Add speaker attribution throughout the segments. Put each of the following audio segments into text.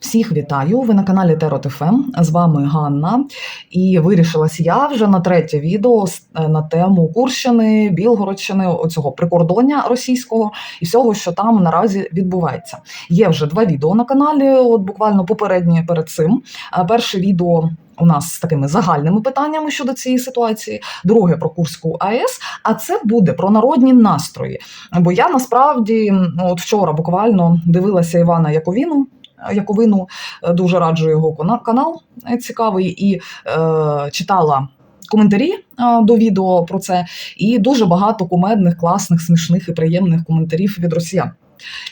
Speaker 1: Всіх вітаю! Ви на каналі Теротифем. З вами Ганна. І вирішилась я вже на третє відео е, на тему Курщини, Білгородщини, оцього прикордоння російського і всього, що там наразі відбувається. Є вже два відео на каналі, от буквально попереднє перед цим. Е, Перше відео. У нас з такими загальними питаннями щодо цієї ситуації, друге про Курську АЕС. А це буде про народні настрої. Бо я насправді от вчора буквально дивилася Івана Яковіну. Яковину е, дуже раджу його канал е, цікавий і е, читала. Коментарі е, до відео про це, і дуже багато кумедних, класних, смішних і приємних коментарів від росіян.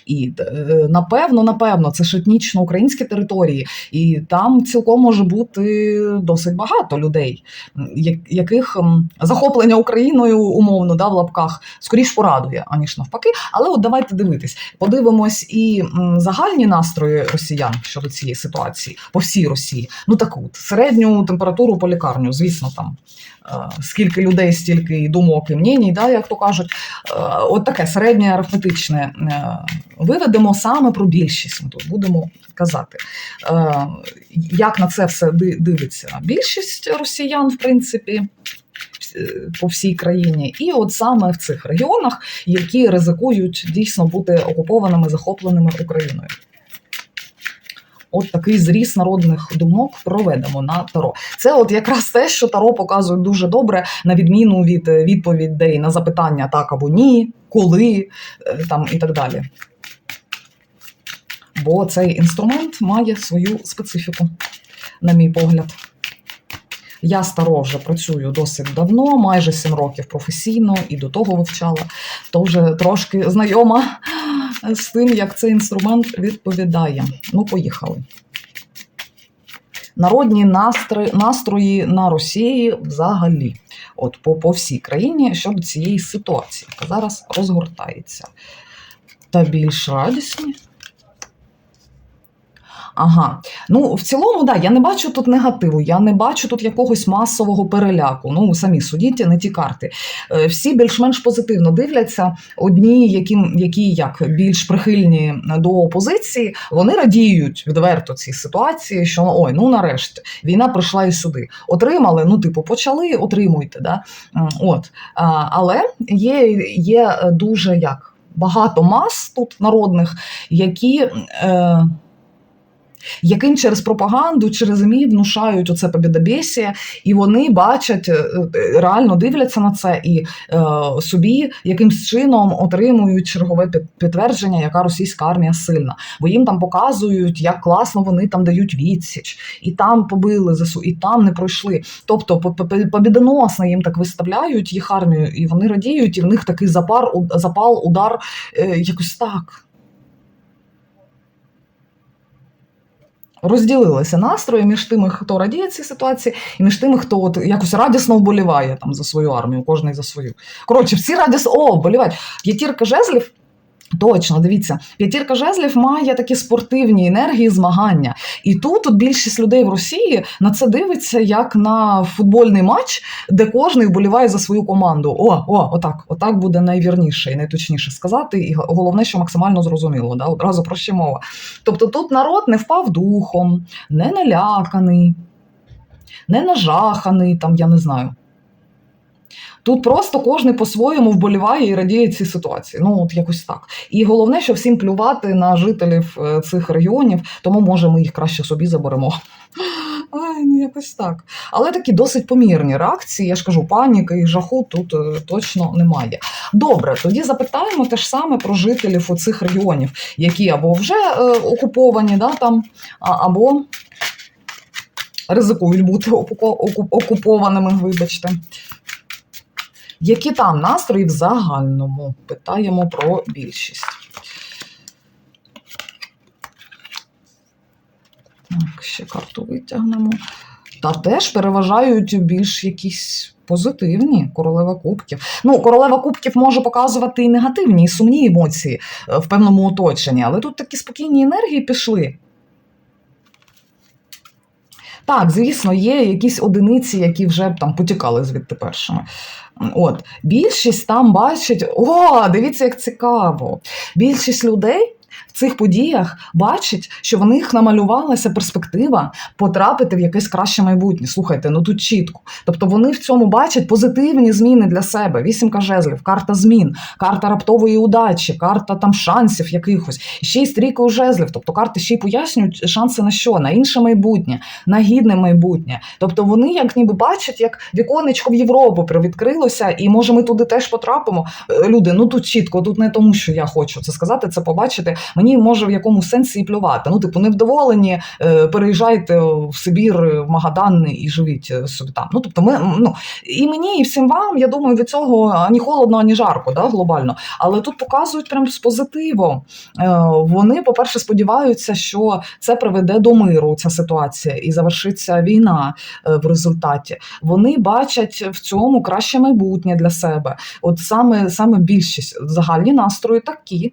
Speaker 1: І е, напевно, напевно, це ж етнічно українські території, і там цілком може бути досить багато людей, яких захоплення Україною умовно да, в лапках скоріш порадує, аніж навпаки. Але от давайте дивитись, подивимось і загальні настрої росіян щодо цієї ситуації по всій Росії. Ну таку от, середню температуру по лікарню, звісно, там е, скільки людей, стільки і думок і мнєній, да, як то кажуть. Е, От таке середнє арифметичне виведемо саме про більшість. Ми тут будемо казати, Е, як на це все ди- дивиться більшість росіян, в принципі. е, По всій країні, і от саме в цих регіонах, які ризикують дійсно бути окупованими, захопленими Україною. От такий зріз народних думок проведемо на Таро. Це от якраз те, що Таро показує дуже добре, на відміну від е, відповідей на запитання так або ні, коли е, там і так далі. Бо цей інструмент має свою специфіку, на мій погляд. Я з Таро вже працюю досить давно, майже 7 років професійно і до того вивчала, то вже трошки знайома з тим, як цей інструмент відповідає. Ну, поїхали. Народні настрої, настрої на Росії взагалі, от по, по всій країні щодо цієї ситуації, яка зараз розгортається. Та більш радісні. Ага, ну в цілому, да, я не бачу тут негативу, я не бачу тут якогось масового переляку. Ну, самі судіть, не ті карти. Е, Всі більш-менш позитивно дивляться. Одні, які, які як більш прихильні до опозиції, вони радіють відверто цій ситуації, що ой, ну нарешті війна прийшла і сюди. Отримали, ну, типу, почали, отримуйте. Да? От. Але є, є дуже як багато мас тут народних, які. Е, яким через пропаганду, через ЗМІ внушають оце побідобєсія, і вони бачать, е, е, реально дивляться на це і е, собі якимсь чином отримують чергове підтвердження, яка російська армія сильна. Бо їм там показують, як класно вони там дають відсіч, і там побили ЗСУ, і там не пройшли. Тобто по- по- побідоносно їм так виставляють їх армію, і вони радіють, і в них такий запар, запал, удар е, якось так. Розділилися настрої між тими, хто радіє цій ситуації, і між тими, хто от якось радісно вболіває там за свою армію, кожний за свою. Коротше, всі радісно о, вболівають. П'ятірка жезлів. Точно, дивіться, п'ятірка жезлів має такі спортивні енергії, змагання. І тут от більшість людей в Росії на це дивиться як на футбольний матч, де кожен вболіває за свою команду. О, о, отак, отак буде найвірніше і найточніше сказати. І головне, що максимально зрозуміло, да? одразу проще мова. Тобто тут народ не впав духом, не наляканий, не нажаханий, там, я не знаю. Тут просто кожен по-своєму вболіває і радіє цій ситуації. Ну, от якось так. І головне, що всім плювати на жителів е, цих регіонів, тому може ми їх краще собі заберемо. Ай, ну якось так. Але такі досить помірні реакції. Я ж кажу, паніки і жаху тут е, точно немає. Добре, тоді запитаємо те ж саме про жителів оцих регіонів, які або вже е, окуповані, да, там, або ризикують бути окупованими, вибачте. Які там настрої в загальному? Питаємо про більшість. Так, ще карту витягнемо. Та теж переважають більш якісь позитивні королева кубків. Ну, королева кубків може показувати і негативні, і сумні емоції е, в певному оточенні, але тут такі спокійні енергії пішли. Так, звісно, є якісь одиниці, які вже там потікали звідти першими. От більшість там бачить, о, дивіться, як цікаво. Більшість людей в цих подіях бачать, що в них намалювалася перспектива потрапити в якесь краще майбутнє. Слухайте, ну тут чітко. Тобто вони в цьому бачать позитивні зміни для себе. Вісімка жезлів, карта змін, карта раптової удачі, карта там шансів якихось, ще й стрійкою жезлів. Тобто карти ще й пояснюють шанси на що? На інше майбутнє, на гідне майбутнє. Тобто вони як ніби бачать, як віконечко в Європу привідкрилося, і може ми туди теж потрапимо. Е, Люди, ну тут чітко, тут не тому, що я хочу це сказати, це побачити. Мені може в якому сенсі і плювати. Ну, типу, невдоволені, е, переїжджайте в Сибір, в Магадан і живіть е, собі там. Ну тобто, ми ну і мені, і всім вам, я думаю, від цього ані холодно, ані жарко, да, глобально. Але тут показують прям з позитивом. Е, Вони, по-перше, сподіваються, що це приведе до миру ця ситуація і завершиться війна е, в результаті. Вони бачать в цьому краще майбутнє для себе. От саме саме більшість загальні настрої такі.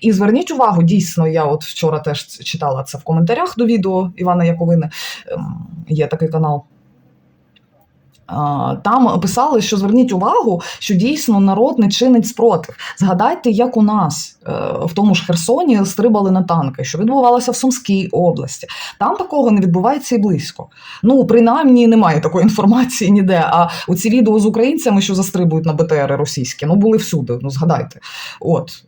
Speaker 1: І зверніть увагу, дійсно, я от вчора теж читала це в коментарях до відео Івана Яковини. Ем, Є такий канал. Там писали, що зверніть увагу, що дійсно народ не чинить спротив. Згадайте, як у нас е, в тому ж Херсоні стрибали на танки, що відбувалося в Сумській області. Там такого не відбувається і близько. Ну, принаймні, немає такої інформації ніде. А у ці відео з українцями, що застрибують на БТРи російські, ну були всюди. Ну згадайте. От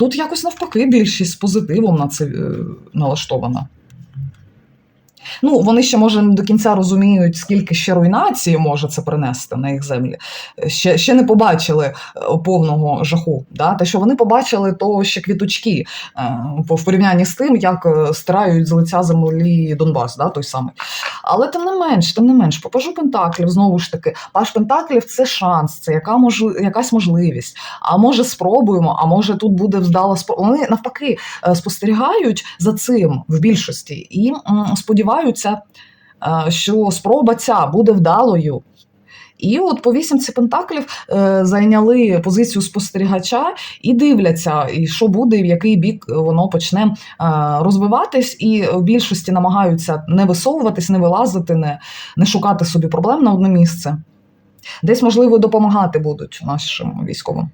Speaker 1: тут якось навпаки більшість з позитивом на це е, налаштована. Ну, вони ще може до кінця розуміють, скільки ще руйнації може це принести на їх землі. Ще, ще не побачили е, повного жаху. Да? Те, що вони побачили, то ще квіточки е, в порівнянні з тим, як е, стирають з лиця землі Донбас, да? той самий. Але тим не менш, тим не менш, по пажу Пентаклів, знову ж таки, паж Пентаклів це шанс, це яка можли, якась можливість. А може спробуємо, а може тут буде вдала спро... Вони навпаки спостерігають за цим в більшості і м, сподіваються, е, що спроба ця буде вдалою. І от по вісімці пентаклів е, зайняли позицію спостерігача і дивляться, і що буде, в який бік воно почне е, розвиватись, і в більшості намагаються не висовуватись, не вилазити, не, не шукати собі проблем на одне місце. Десь, можливо, допомагати будуть нашим військовим.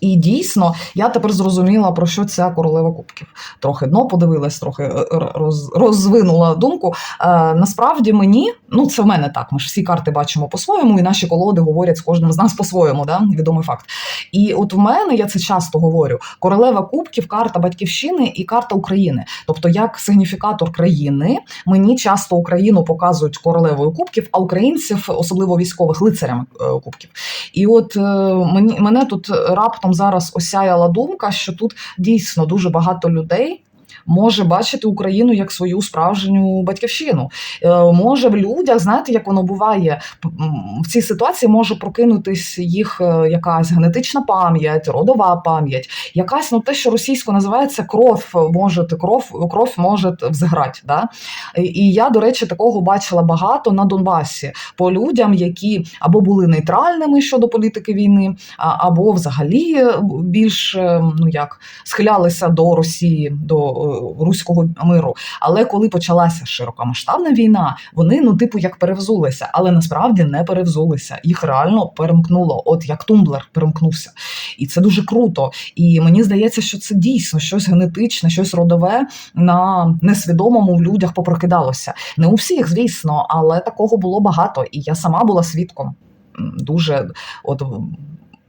Speaker 1: І дійсно, я тепер зрозуміла, про що ця королева кубків. Трохи дно подивилась, трохи е, роз, розвинула думку. Е, насправді мені, ну це в мене так. Ми ж всі карти бачимо по-своєму, і наші колоди говорять з кожним з нас по-своєму, да? відомий факт. І от в мене я це часто говорю: королева кубків, карта батьківщини і карта України. Тобто, як сигніфікатор країни, мені часто Україну показують королевою кубків, а українців, особливо військових, лицарями е, кубків. І от е, мені мене тут раптом зараз осяяла думка, що тут дійсно дуже багато людей. Може бачити Україну як свою справжню батьківщину. Е, може в людях, знаєте, як воно буває в цій ситуації може прокинутись їх е, якась генетична пам'ять, родова пам'ять, якась ну те, що російсько називається кров, може кров, кров може взиграти. Да? І- я, до речі, такого бачила багато на Донбасі по людям, які або були нейтральними щодо політики війни, або взагалі більш е, ну як схилялися до Росії, до е, руського миру. Але коли почалася широкомасштабна війна, вони ну типу як перевзулися, але насправді не перевзулися. Їх реально перемкнуло, от як тумблер перемкнувся. І це дуже круто. І мені здається, що це дійсно щось генетичне, щось родове на несвідомому в людях попрокидалося. Не у всіх, звісно, але такого було багато. І я сама була свідком. Дуже от.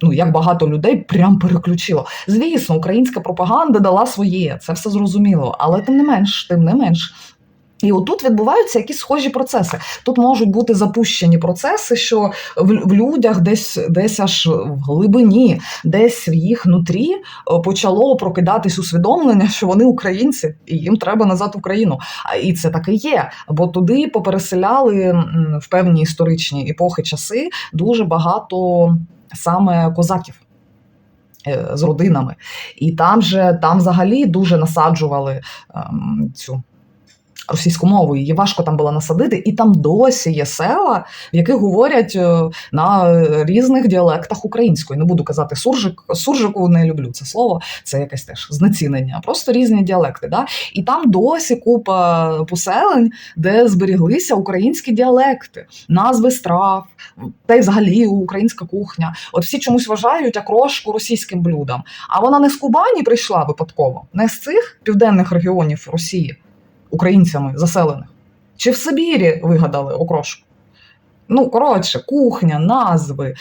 Speaker 1: Ну, як багато людей прям переключило. Звісно, українська пропаганда дала своє, це все зрозуміло, але тим не менш, тим не менш. І отут відбуваються якісь схожі процеси. Тут можуть бути запущені процеси, що в, людях десь, десь аж в глибині, десь в їх нутрі е, почало прокидатись усвідомлення, що вони українці, і їм треба назад в Україну. І це так і є. Бо туди попереселяли в певні історичні епохи часи дуже багато саме козаків. е, З родинами, і там же там взагалі дуже насаджували ем, цю російську мову. Її важко там було насадити, і там досі є села, в яких говорять е, на різних діалектах української. Не буду казати суржик, суржику не люблю це слово, це якесь теж знецінення, просто різні діалекти. Да? І там досі купа поселень, де зберіглися українські діалекти, назви страв, та й взагалі українська кухня. От всі чомусь вважають окрошку російським блюдом. А вона не з Кубані прийшла випадково, не з цих південних регіонів Росії, українцями заселених. Чи в Сибірі вигадали окрошку? Ну, коротше, кухня, назви,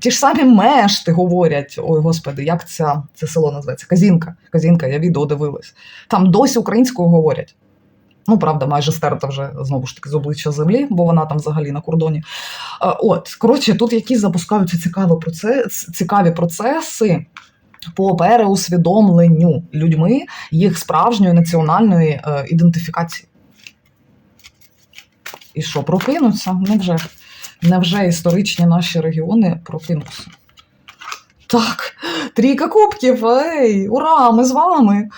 Speaker 1: ті ж самі мешти говорять. Ой, господи, як ця, це село називається? Казінка. Казінка, я відео дивилась. Там досі українською говорять. Ну, правда, майже стерта вже знову ж таки з обличчя землі, бо вона там взагалі на кордоні. Е, От, коротше, тут якісь запускаються цікаві процеси, цікаві процеси по переусвідомленню людьми їх справжньої національної е, ідентифікації. І що, прокинуться? Невже? Невже історичні наші регіони прокинуться? Так, трійка кубків, ей, ура, ми з вами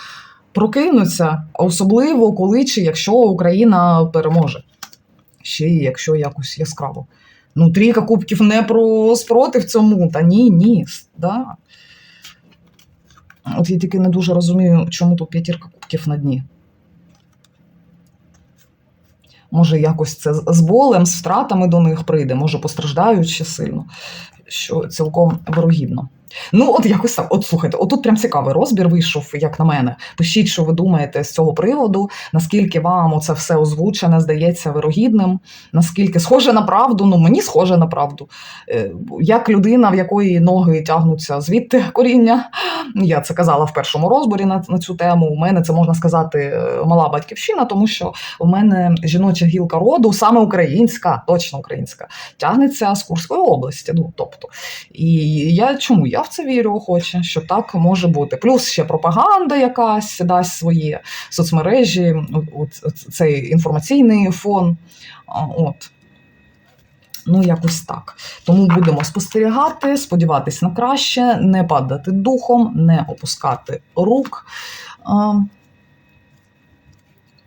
Speaker 1: прокинуться, особливо коли чи якщо Україна переможе. Ще й якщо якось яскраво. Ну, трійка кубків не про спротив цьому, та ні, ні. Да. От я тільки не дуже розумію, чому тут п'ятірка кубків на дні. Може, якось це з болем, з втратами до них прийде, може, постраждають ще сильно, що цілком вирогідно. Ну, от якось так. От слухайте, отут прям цікавий розбір вийшов, як на мене. Пишіть, що ви думаєте з цього приводу, наскільки вам оце все озвучене здається вирогідним, наскільки схоже на правду, ну мені схоже на правду. Е, Як людина, в якої ноги тягнуться звідти коріння, я це казала в першому розборі на, на цю тему. У мене це можна сказати е, мала батьківщина, тому що у мене жіноча гілка роду, саме українська, точно українська, тягнеться з Курської області. Ну тобто, і я чому я в це вірю охоче, що так може бути. Плюс ще пропаганда якась дасть своє соцмережі, цей інформаційний фон. От. Ну, якось так. Тому будемо спостерігати, сподіватись на краще, не падати духом, не опускати рук.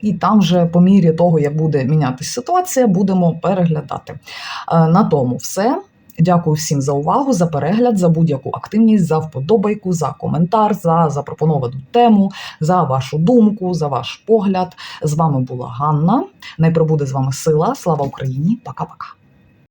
Speaker 1: І там вже по мірі того, як буде мінятися ситуація, будемо переглядати. На тому все. Дякую всім за увагу, за перегляд, за будь-яку активність, за вподобайку, за коментар, за запропоновану тему, за вашу думку, за ваш погляд. З вами була Ганна. Найприбуде з вами сила. Слава Україні! Пока-пока.